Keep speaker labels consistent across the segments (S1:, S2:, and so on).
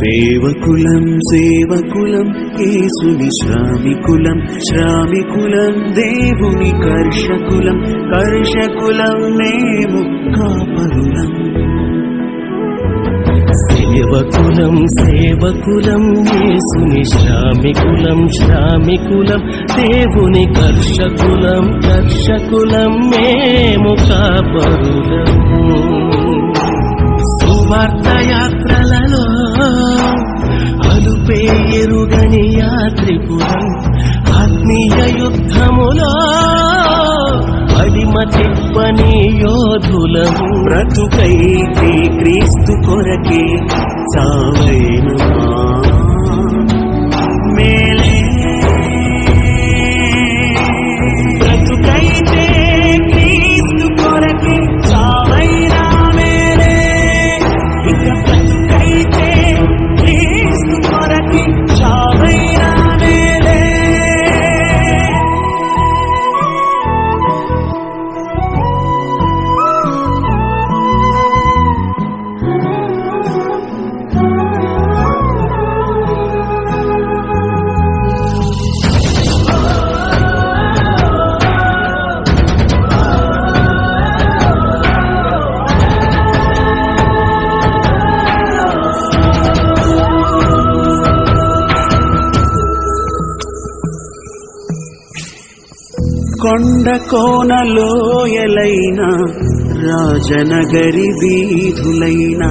S1: సేవకులం సేవకులం యేసుని శ్రామికులం శ్రామికులం దేవుని కర్షకులం కర్షకులం మేము కాపరులం.
S2: సేవకులం సేవకులం యేసుని శ్రామికులం శ్రామికులం దేవుని కర్షకులం కర్షకులం మేము కాపరులం. సువార్త యాత్రలలో అలుపే ఎరుగని యాత్రికులం ఆత్మీయ యుద్ధములో అడిమ తిప్పని యోధులము
S1: బ్రతుకైతే క్రీస్తు కొరకే చావైన కొండ కోనలోయలైన రాజనగరి వీధులైన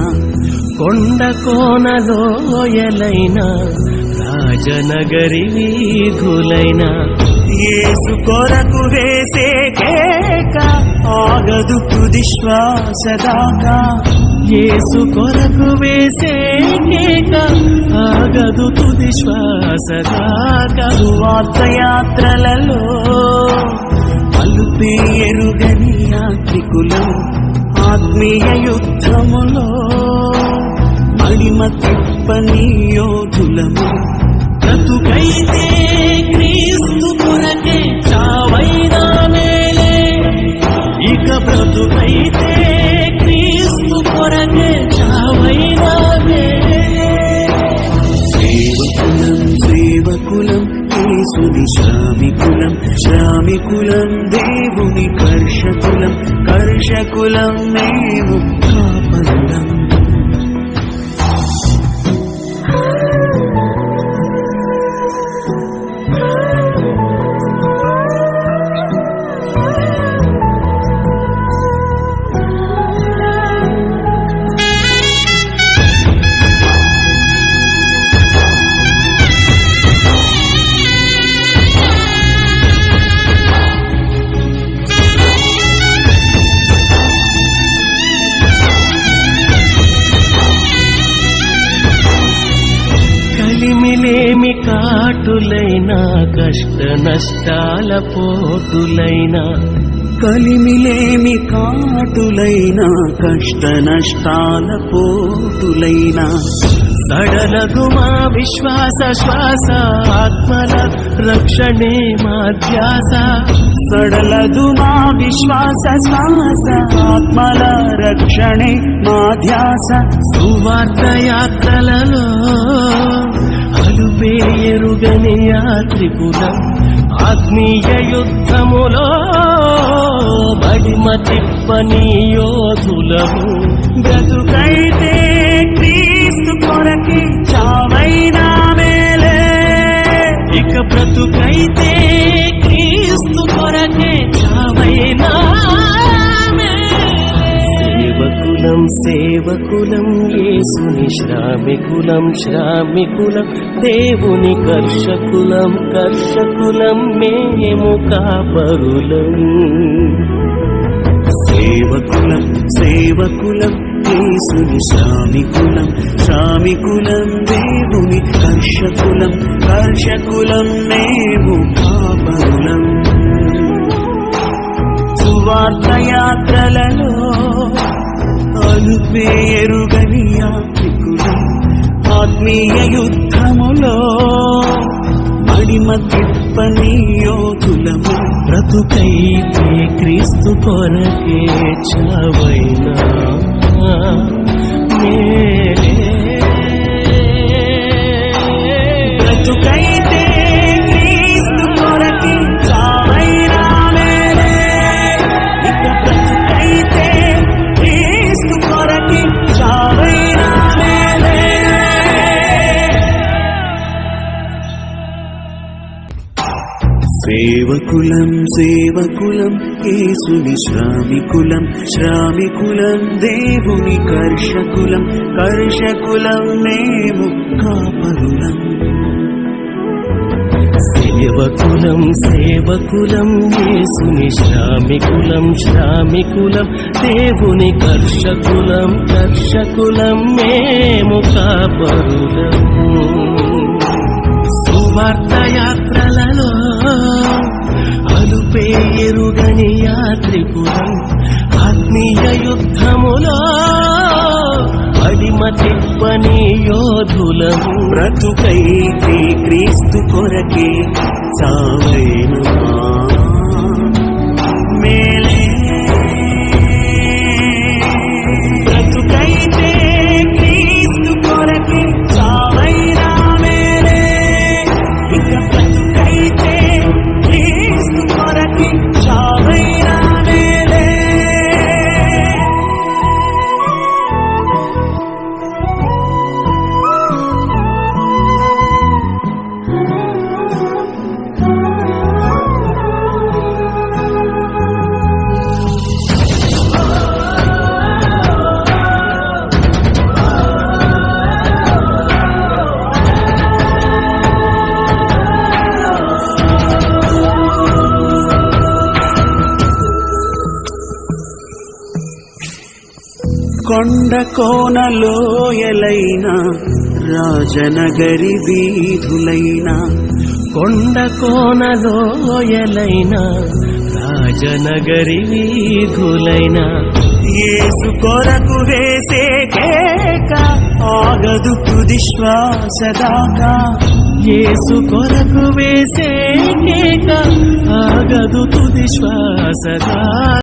S2: కొండ కోనలోయలైన రాజనగరి వీధులైన.
S1: ఏసు కొరకు వేసే కేక ఆగదు తుది శ్వాస దాకా.
S2: కొరకు వేసే కేక ఆగదు తుది శ్వాస
S1: వార్త యాత్రలలో అలుపే ఎరుగని యాత్రికులం ఆత్మీయ యుద్ధములో మడిమ తిప్పని యోధులము
S2: బ్రతుకైతే క్రీస్తు
S1: శ్రామికులం దేవుని కర్షకులం కర్షకులం మేము కాపరులం
S2: కాటులైన కష్ట నష్టాల పోటులైన.
S1: కలిమిలేమి కాటులైన కష్ట నష్టాల పోటులైన.
S2: సడలదు మా విశ్వాస శ్వాస ఆత్మల రక్షణే మా ధ్యాస.
S1: సడలదు మా విశ్వాస శ్వాస ఆత్మల రక్షణే మా ధ్యాస.
S2: సువార్త యాత్రలలో అలుపే ఎరుగని యాత్రికులం ఆత్మీయ యుద్ధములో బడిమ తిప్పని యోధులము.
S1: బ్రతుకైతే క్రీస్తు కొరకి చావైనా మేలే.
S2: ఇక బ్రతుకైతే కులం సేవకులం యేసుని శ్రామికులం శ్రామికులం దేవుని కర్షకులం కర్షకులం మేము కాపరులం.
S1: సేవకులం సేవకులం యేసుని శ్రామికులం శ్రామికులం దేవుని కర్షకులం కర్షకులం మేము కాపరులం. సువార్త యాత్రలలో అలుపే ఎరుగని యాత్రికులం ఆత్మీయ యుద్ధములో మణిమ తిప్పని యోధులము
S2: బ్రతుకైతే క్రీస్తు కొరకే చవైనా. మేలే
S1: బ్రతుకైతే సేవకులం సేవకులం యేసుని శ్రామికులం శ్రామికులం దేవుని కర్షకులం కర్షకులం మేము కాపరులం.
S2: సేవకులం సేవకులం యేసుని శ్రామికులం శ్రామికులం దేవుని కర్షకులం కర్షకులం మేము కాపరులం. సువార్త ఎరుగని యాత్రికులం ఆత్మీయ యుద్ధములో అడిమ తిప్పని యోధులం
S1: బ్రతుకైతే క్రీస్తు కొరకే చావైన కొండ కోనలోయలైనా రాజనగరి వీధులైనా
S2: కొండ కోనలోయలైనా రాజనగరి వీధులైనా
S1: ఏసు కొరకు వేసే కేక ఆగదు తుది శ్వాసదాకా
S2: ఏసు కొరకు వేసే కేక ఆగదు తుది శ్వాసదా